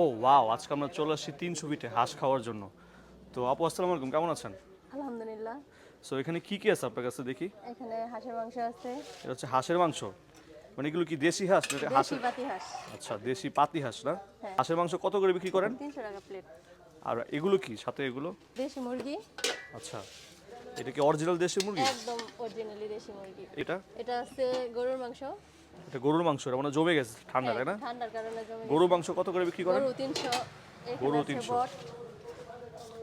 ও wow আজকে আমরা চলে আসছি তিনশো ফিটে হাঁস খাওয়ার জন্য। তো আপু আসসালামু আলাইকুম কেমন আছেন? আলহামদুলিল্লাহ। সো এখানে কি কি আছে আপনার কাছে দেখি? এখানে হাঁসের মাংস আছে। এটা হচ্ছে হাঁসের মাংস। মানে এগুলো কি দেশি হাঁস? না হাঁসের পাতি হাঁস। আচ্ছা দেশি পাতি হাঁস না? হ্যাঁ। হাঁসের মাংস কত করে বিক্রি করেন? তিনশো টাকা প্লেট আর এগুলো কি সাথে এগুলো? দেশি মুরগি। আচ্ছা এটা কি অরিজিনাল দেশি মুরগি? একদম অরিজিনালি দেশি মুরগি। এটা? এটা আছে গরুর মাংস। এটা গরুর মাংস এটা মানে জমে গেছে ঠান্ডা তাই না? হ্যাঁ, ঠান্ডার কারণে জমে। গরুর মাংস কত করে বিক্রি করেন? গরু তিনশো গরু গরু 300 তিনশো।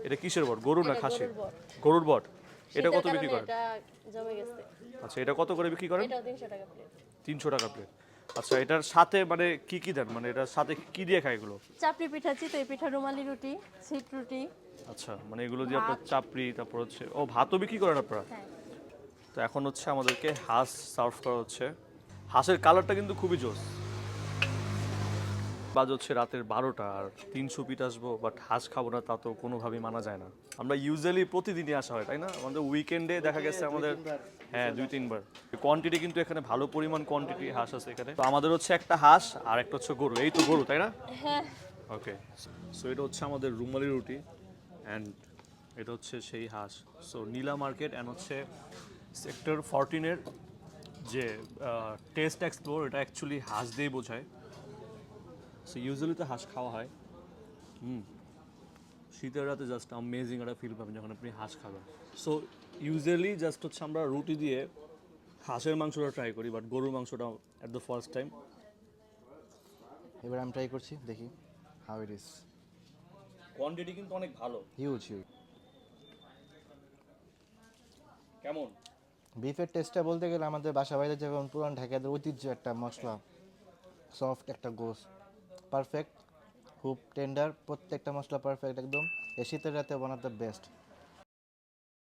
এটা কিসের বট? গরু না এটা খাসি গরুর বট। এটা কত বিক্রি করেন? এটা জমে গেছে। আচ্ছা এটা কত করে বিক্রি করেন? এটাও তিনশো টাকা প্লেট তিনশো টাকা প্লেট আচ্ছা এটার সাথে মানে কি কি দেন? মানে এটার সাথে কি দিয়ে খায় এগুলো? চাপড়ি পিঠা চিতই পিঠা রুমালি রুটি সিট রুটি। আচ্ছা মানে এগুলো দিয়ে আপনার চাপড়ি তারপর হচ্ছে ও ভাতও বিক্রি করেন আপনারা? হ্যাঁ। তো এখন হচ্ছে আমাদেরকে হাঁস সার্ভ করা হচ্ছে। হাঁসের কালারটা কিন্তু খুবই জোস। বাজ হচ্ছে রাতের বারোটা আর তিনশো পিট আসব বাট হাঁস খাব না তা তো কোনোভাবেই মানা যায় না। আমরা ইউজুয়ালি প্রতিদিনই আসা হয় তাই না? আমাদের উইকেন্ডে দেখা গেছে আমাদের হ্যাঁ দুই তিনবার। কোয়ান্টিটি কিন্তু এখানে ভালো পরিমাণ কোয়ান্টিটি হাঁস আছে এখানে। তো আমাদের হচ্ছে একটা হাঁস আর একটা হচ্ছে গরু এই তো গরু তাই না? হ্যাঁ। ওকে সো এটা হচ্ছে আমাদের রুমালি রুটি অ্যান্ড এটা হচ্ছে সেই হাঁস। সো নীলা মার্কেট অ্যান্ড হচ্ছে সেক্টর ফরটিনের যে টেস্ট এক্সপ্লোর এটা অ্যাকচুয়ালি হাঁস দিয়েই বোঝায়। সো ইউজুয়ালি তো হাঁস খাওয়া হয়। হুম। শীতের রাতে জাস্ট আমেজিং একটা ফিল পাবেন যখন আপনি হাঁস খাবেন। সো ইউজুয়ালি জাস্ট হচ্ছে আমরা রুটি দিয়ে হাঁসের মাংসটা ট্রাই করি বাট গরুর মাংসটা অ্যাট দ্য ফার্স্ট টাইম এবার আমি ট্রাই করছি দেখি হাউ ইট ইজ কোয়ান্টিটি কিন্তু অনেক ভালো। হিউজ হিউজ কেমন? বিফের টেস্টটা বলতে গেলে আমাদের বাসা বাইরে যেমন পুরান ঢাকাদের ঐতিহ্য একটা মশলা সফট একটা গোস পারফেক্ট খুব টেন্ডার প্রত্যেকটা মশলা পারফেক্ট একদম। এ শীতের রাতে ওয়ান অফ দ্য বেস্ট